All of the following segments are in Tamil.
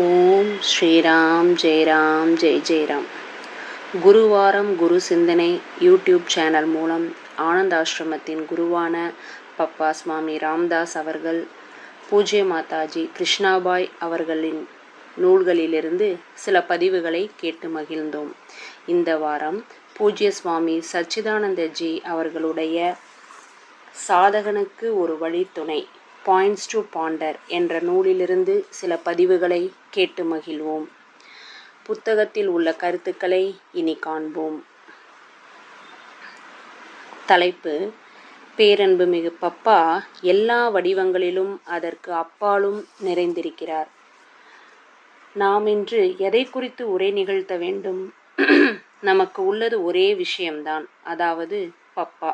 ஓம் ஸ்ரீராம் ஜெயராம் ஜெய் ஜெயராம். குருவாரம் குரு சிந்தனை யூடியூப் சேனல் மூலம் ஆனந்தாசிரமத்தின் குருவான பப்பா சுவாமி ராம்தாஸ் அவர்கள் பூஜ்ய மாதாஜி கிருஷ்ணாபாய் அவர்களின் நூல்களிலிருந்து சில பதிவுகளை கேட்டு மகிழ்ந்தோம். இந்த வாரம் பூஜ்ய சுவாமி சச்சிதானந்தஜி அவர்களுடைய சாதகனுக்கு ஒரு வழித்துணை. பாயிண்ட்ஸ் டு பாண்டர் என்ற நூலிலிருந்து சில பதிவுகளை கேட்டு மகிழ்வோம். புத்தகத்தில் உள்ள கருத்துக்களை இனி காண்போம். தலைப்பு பேரன்பு மிகு பப்பா எல்லா வடிவங்களிலும் அதற்கு அப்பாலும் நிறைந்திருக்கிறார். நாம் இன்று எதை குறித்து உரை நிகழ்த்த வேண்டும்? நமக்கு உள்ளது ஒரே விஷயம்தான் அதாவது பப்பா.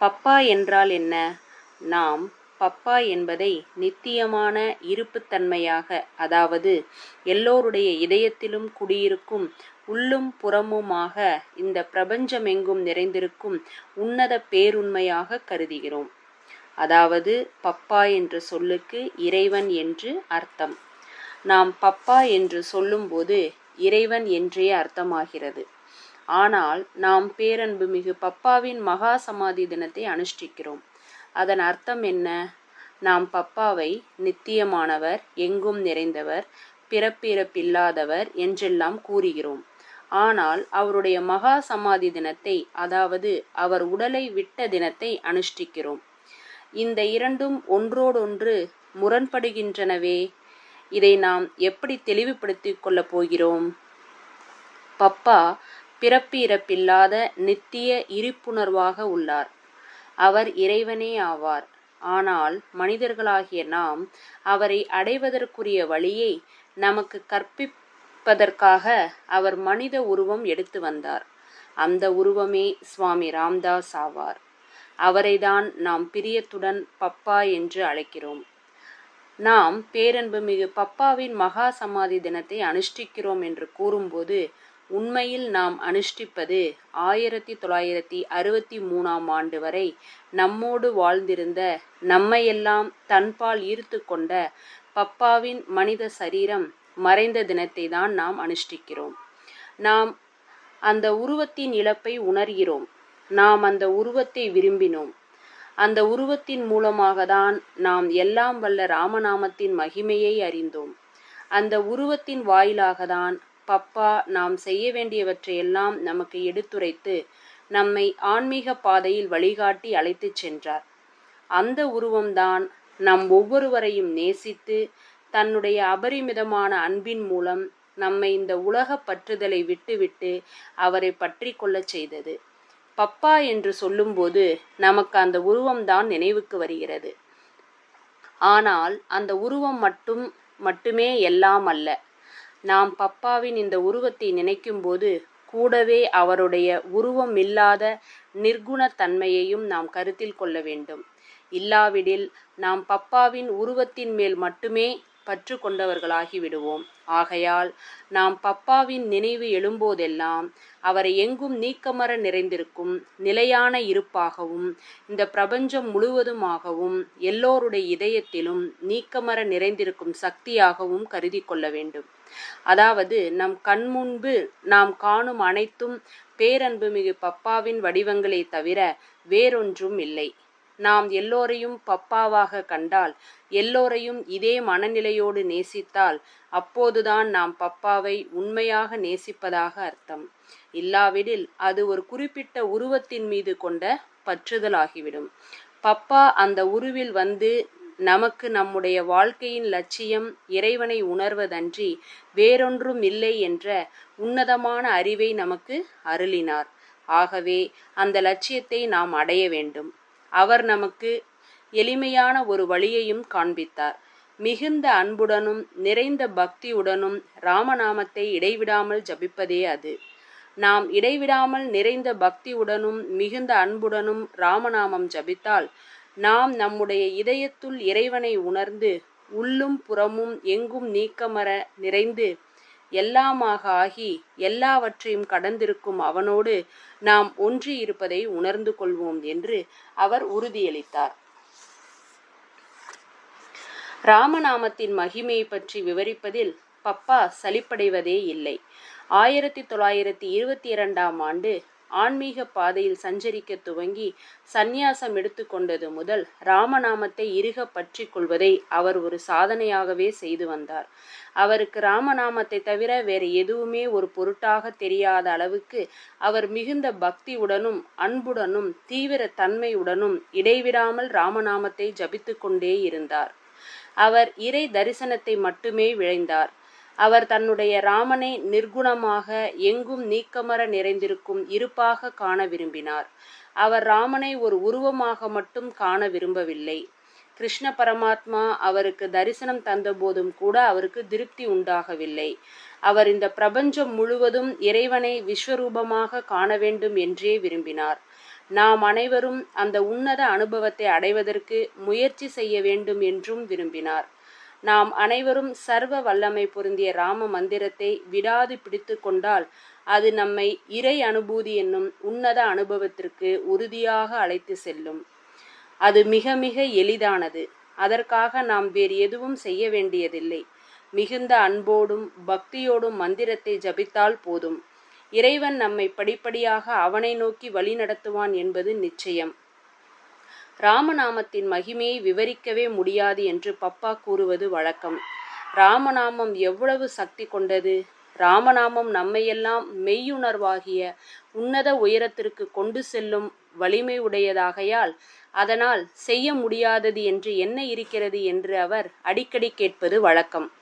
பப்பா என்றால் என்ன? நாம் பப்பா என்பதை நித்தியமான இருப்புத்தன்மையாக அதாவது எல்லோருடைய இதயத்திலும் குடியிருக்கும் உள்ளும் புறமுமாக இந்த பிரபஞ்சமெங்கும் நிறைந்திருக்கும் உன்னத பேருண்மையாக கருதுகிறோம். அதாவது பப்பா என்ற சொல்லுக்கு இறைவன் என்று அர்த்தம். நாம் பப்பா என்று சொல்லும்போது இறைவன் என்றே அர்த்தமாகிறது. ஆனால் நாம் பேரன்பு மிகு பப்பாவின் மகா சமாதி தினத்தை அனுஷ்டிக்கிறோம். அதன் அர்த்தம் என்ன? நாம் பப்பாவை நித்தியமானவர் எங்கும் நிறைந்தவர் பிறப்பிறப்பில்லாதவர் என்றெல்லாம் கூறுகிறோம். ஆனால் அவருடைய மகா சமாதி தினத்தை அதாவது அவர் உடலை விட்ட தினத்தை அனுஷ்டிக்கிறோம். இந்த இரண்டும் ஒன்றோடொன்று முரண்படுகின்றனவே? இதை நாம் எப்படி தெளிவுபடுத்திக் கொள்ளப் போகிறோம்? பப்பா பிறப்பு இறப்பில்லாத நித்திய இருப்புணர்வாக உள்ளார். அவர் இறைவனே ஆவார். ஆனால் மனிதர்களாகிய நாம் அவரை அடைவதற்குரிய வழியை நமக்கு கற்பிப்பதற்காக அவர் மனித உருவம் எடுத்து வந்தார். அந்த உருவமே சுவாமி ராம்தாஸ் ஆவார். அவரைதான் நாம் பிரியத்துடன் பப்பா என்று அழைக்கிறோம். நாம் பேரன்பு மிகு பப்பாவின் மகா சமாதி தினத்தை அனுஷ்டிக்கிறோம் என்று கூறும்போது உண்மையில் நாம் அனுஷ்டிப்பது ஆயிரத்தி தொள்ளாயிரத்தி அறுபத்தி மூணாம் ஆண்டு வரை நம்மோடு வாழ்ந்திருந்த நம்மையெல்லாம் தன்பால் ஈர்த்து கொண்ட பப்பாவின் மனித சரீரம் மறைந்த தினத்தை தான் நாம் அனுஷ்டிக்கிறோம். நாம் அந்த உருவத்தின் இழப்பை உணர்கிறோம். நாம் அந்த உருவத்தை விரும்பினோம். அந்த உருவத்தின் மூலமாக தான் நாம் எல்லாம் வல்ல ராமநாமத்தின் மகிமையை அறிந்தோம். அந்த உருவத்தின் வாயிலாக தான் பப்பா நாம் செய்ய வேண்டியவற்றையெல்லாம் நமக்கு எடுத்துரைத்து நம்மை ஆன்மீக பாதையில் வழிகாட்டி அழைத்துச் சென்றார். அந்த உருவம்தான் நம் ஒவ்வொருவரையும் நேசித்து தன்னுடைய அபரிமிதமான அன்பின் மூலம் நம்மை இந்த உலக பற்றுதலை விட்டுவிட்டு அவரை பற்றி கொள்ளச் செய்தது. பப்பா என்று சொல்லும்போது நமக்கு அந்த உருவம்தான் நினைவுக்கு வருகிறது. ஆனால் அந்த உருவம் மட்டும் மட்டுமே எல்லாம் அல்ல. நாம் பப்பாவின் இந்த உருவத்தை நினைக்கும்போது கூடவே அவருடைய உருவம் இல்லாத நிர்குண தன்மையையும் நாம் கருத்தில் கொள்ள வேண்டும். இல்லாவிடில் நாம் பப்பாவின் உருவத்தின் மேல் மட்டுமே பற்று கொண்டவர்களாகி விடுவோம் ஆகையால் நாம் பப்பாவின் நினைவு எழும்போதெல்லாம் அவரை எங்கும் நீக்கமர நிறைந்திருக்கும் நிலையான இருப்பாகவும் இந்த பிரபஞ்சம் முழுவதுமாகவும் எல்லோருடைய இதயத்திலும் நீக்கமர நிறைந்திருக்கும் சக்தியாகவும் கருதி கொள்ள வேண்டும். அதாவது நம் கண்முன்பு நாம் காணும் அனைத்தும் பேரன்பு மிகு பப்பாவின் வடிவங்களே தவிர வேறொன்றும் இல்லை. நாம் எல்லோரையும் பப்பாவாக கண்டால் எல்லோரையும் இதே மனநிலையோடு நேசித்தால் அப்போதுதான் நாம் பப்பாவை உண்மையாக நேசிப்பதாக அர்த்தம். இல்லாவிடில் அது ஒரு குறிப்பிட்ட உருவத்தின் மீது கொண்ட பற்றுதலாகிவிடும். பப்பா அந்த உருவில் வந்து நமக்கு நம்முடைய வாழ்க்கையின் லட்சியம் இறைவனை உணர்வதன்றி வேறொன்றும் இல்லை என்ற உன்னதமான அறிவை நமக்கு அருளினார். ஆகவே அந்த லட்சியத்தை நாம் அடைய வேண்டும். அவர் நமக்கு எளிமையான ஒரு வழியையும் காண்பித்தார். மிகுந்த அன்புடனும் நிறைந்த பக்தியுடனும் ராமநாமத்தை இடைவிடாமல் ஜபிப்பதே அது. நாம் இடைவிடாமல் நிறைந்த பக்தியுடனும் மிகுந்த அன்புடனும் ராமநாமம் ஜபித்தால் நாம் நம்முடைய இதயத்துள் இறைவனை உணர்ந்து உள்ளும் புறமும் எங்கும் நீக்கமர நிறைந்து எல்லாமாக ஆகி எல்லாவற்றையும் கடந்திருக்கும் அவனோடு நாம் ஒன்றி இருப்பதை உணர்ந்து கொள்வோம் என்று அவர் உறுதியளித்தார். ராமநாமத்தின் மகிமையை பற்றி விவரிப்பதில் பப்பா சலிப்படைவதே இல்லை. ஆயிரத்தி தொள்ளாயிரத்தி இருபத்தி இரண்டாம் ஆண்டு ஆன்மீக பாதையில் சஞ்சரிக்க துவங்கி சந்நியாசம் எடுத்துக்கொண்டது முதல் ராமநாமத்தை இறுக பற்றி கொள்வதை அவர் ஒரு சாதனையாகவே செய்து வந்தார். அவருக்கு ராமநாமத்தை தவிர வேறு எதுவுமே ஒரு பொருட்டாக தெரியாத அளவுக்கு அவர் மிகுந்த பக்தியுடனும் அன்புடனும் தீவிர தன்மையுடனும் இடைவிடாமல் ராமநாமத்தை ஜபித்து கொண்டே இருந்தார். அவர் இறை தரிசனத்தை மட்டுமே விழைந்தார். அவர் தன்னுடைய ராமனை நிர்குணமாக எங்கும் நீக்கமர நிறைந்திருக்கும் இருப்பாக காண விரும்பினார். அவர் ராமனை ஒரு உருவமாக மட்டும் காண விரும்பவில்லை. கிருஷ்ண பரமாத்மா அவருக்கு தரிசனம் தந்தபோதும் கூட அவருக்கு திருப்தி உண்டாகவில்லை. அவர் இந்த பிரபஞ்சம் முழுவதும் இறைவனை விஸ்வரூபமாக காண வேண்டும் என்றே விரும்பினார். நாம் அனைவரும் அந்த உன்னத அனுபவத்தை அடைவதற்கு முயற்சி செய்ய வேண்டும் என்றும் விரும்பினார். நாம் அனைவரும் சர்வ வல்லமை பொருந்திய ராம மந்திரத்தை விடாது பிடித்து கொண்டால் அது நம்மை இறை அனுபூதி என்னும் உன்னத அனுபவத்திற்கு உறுதியாக அழைத்து செல்லும். அது மிக மிக எளிதானது. அதற்காக நாம் வேறு எதுவும் செய்ய வேண்டியதில்லை. மிகுந்த அன்போடும் பக்தியோடும் மந்திரத்தை ஜபித்தால் போதும். இறைவன் நம்மை படிப்படியாக அவனை நோக்கி வழிநடத்துவான் என்பது நிச்சயம். ராமநாமத்தின் மகிமையை விவரிக்கவே முடியாது என்று பப்பா கூறுவது வழக்கம். ராமநாமம் எவ்வளவு சக்தி கொண்டது? ராமநாமம் நம்மையெல்லாம் மெய்யுணர்வாகிய உன்னத உயரத்திற்கு கொண்டு செல்லும் வலிமை உடையதாகையால் அதனால் செய்ய முடியாதது என்று என்ன இருக்கிறது என்று அவர் அடிக்கடி கேட்பது வழக்கம்.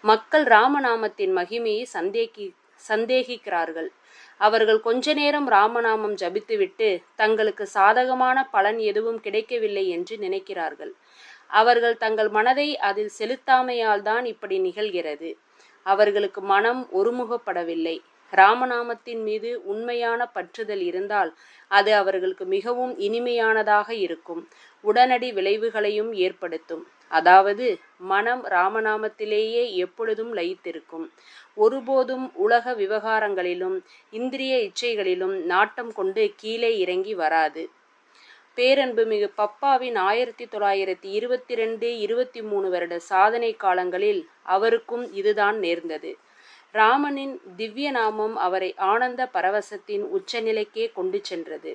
மக்கள் ராமநாமத்தின் மகிமையை சந்தேகி சந்தேகிக்கிறார்கள். அவர்கள் கொஞ்ச நேரம் ராமநாமம் ஜபித்துவிட்டு தங்களுக்கு சாதகமான பலன் எதுவும் கிடைக்கவில்லை என்று நினைக்கிறார்கள். அவர்கள் தங்கள் மனதை அதில் செலுத்தாமையால் தான் இப்படி நிகழ்கிறது. அவர்களுக்கு மனம் ஒருமுகப்படவில்லை. ராமநாமத்தின் மீது உண்மையான பற்றுதல் இருந்தால் அது அவர்களுக்கு மிகவும் இனிமையானதாக இருக்கும். உடனடி விளைவுகளையும் ஏற்படுத்தும். அதாவது மனம் ராமநாமத்திலேயே எப்பொழுதும் லயித்திருக்கும். ஒருபோதும் உலக விவகாரங்களிலும் இந்திரிய இச்சைகளிலும் நாட்டம் கொண்டு கீழே இறங்கி வராது. பேரன்பு மிகு பப்பாவின் ஆயிரத்தி தொள்ளாயிரத்தி இருபத்தி ரெண்டு இருபத்தி மூணு வருட சாதனை காலங்களில் அவருக்கும் இதுதான் நேர்ந்தது. ராமனின் திவ்ய நாமம் அவரை ஆனந்த பரவசத்தின் உச்சநிலைக்கே கொண்டு சென்றது.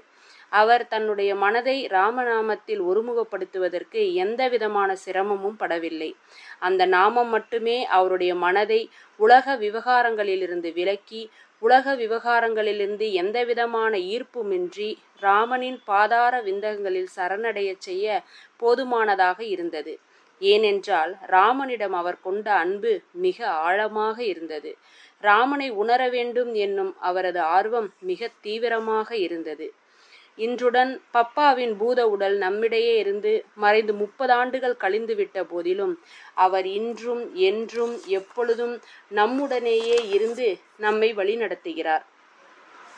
அவர் தன்னுடைய மனதை ராமநாமத்தில் ஒருமுகப்படுத்துவதற்கு எந்த விதமான சிரமமும் படவில்லை. அந்த நாமம் மட்டுமே அவருடைய மனதை உலக விவகாரங்களிலிருந்து விலக்கி உலக விவகாரங்களிலிருந்து எந்தவிதமான ஈர்ப்புமின்றி ராமனின் பாதார விந்தகங்களில் சரணடையச் செய்ய போதுமானதாக இருந்தது. ஏனென்றால் ராமனிடம் அவர் கொண்ட அன்பு மிக ஆழமாக இருந்தது. ராமனை உணர வேண்டும் என்னும் அவரது ஆர்வம் மிக தீவிரமாக இருந்தது. இன்றுடன் பப்பாவின் பூத உடல் நம்மிடையே இருந்து மறைந்து முப்பது ஆண்டுகள் கழிந்துவிட்ட போதிலும் அவர் இன்றும் என்றும் எப்பொழுதும் நம்முடனேயே இருந்து நம்மை வழிநடத்துகிறார்.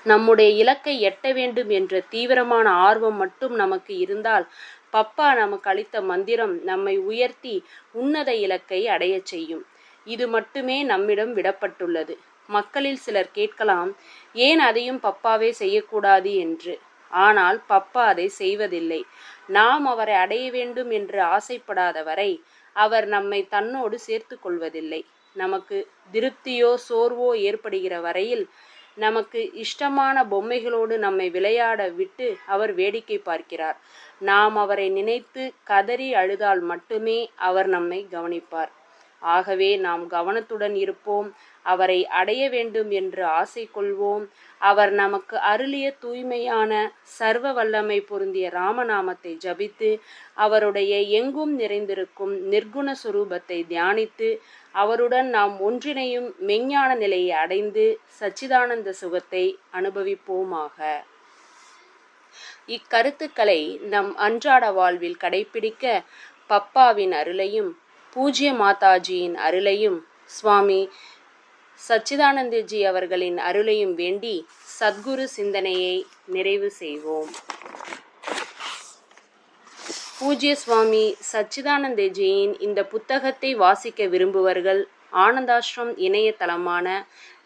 நம்முடைய இலக்கை எட்ட வேண்டும் என்ற தீவிரமான ஆர்வம் மட்டும் நமக்கு இருந்தால் பப்பா நமக்கு அளித்த மந்திரம் நம்மை உயர்த்தி உன்னத இலக்கை அடையச் செய்யும். இது மட்டுமே நம்மிடம் விடப்பட்டுள்ளது. மக்களில் சிலர் கேட்கலாம் ஏன் அதையும் பப்பாவே செய்யக்கூடாது என்று? ஆனால் பப்பா அதை செய்வதில்லை. நாம் அவரை அடைய வேண்டும் என்று ஆசைப்படாத வரை அவர் நம்மை தன்னோடு சேர்த்து கொள்வதில்லை. நமக்கு திருப்தியோ சோர்வோ ஏற்படுகிற வரையில் நமக்கு இஷ்டமான பொம்மைகளோடு நம்மை விளையாட விட்டு அவர் வேடிக்கை பார்க்கிறார். நாம் அவரை நினைத்து கதறி அழுதால் மட்டுமே அவர் நம்மை கவனிப்பார். ஆகவே நாம் கவனத்துடன் இருப்போம். அவரை அடைய வேண்டும் என்று ஆசை கொள்வோம். அவர் நமக்கு அருளிய தூய்மையான சர்வ வல்லமை பொருந்திய ராமநாமத்தை ஜபித்து அவருடைய எங்கும் நிறைந்திருக்கும் நிர்குண சுரூபத்தை தியானித்து அவருடன் நாம் ஒன்றிணையும் மெஞ்ஞான நிலையை அடைந்து சச்சிதானந்த சுகத்தை அனுபவிப்போமாக. இக்கருத்துக்களை நம் அன்றாட வாழ்வில் கடைபிடிக்க பப்பாவின் அருளையும் பூஜ்ய மாதாஜியின் அருளையும் சுவாமி சச்சிதானந்தஜி அவர்களின் அருளையும் வேண்டி சத்குரு சிந்தனையை நிறைவு செய்வோம். பூஜ்ய சுவாமி சச்சிதானந்தஜியின் இந்த புத்தகத்தை வாசிக்க விரும்புவர்கள் Anandashram இணையதளமான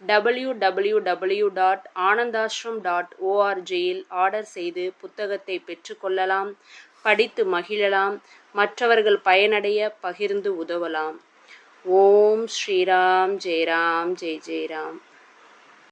W W W dot Anandashram dot ஓஆர்ஜியில் order செய்து புத்தகத்தை பெற்றுக்கொள்ளலாம் படித்து மகிழலாம் மற்றவர்கள் பயனடைய பகிர்ந்து உதவலாம். ஓம் ஸ்ரீராம் ஜெய் ராம் ஜெய் ஜெய் ராம்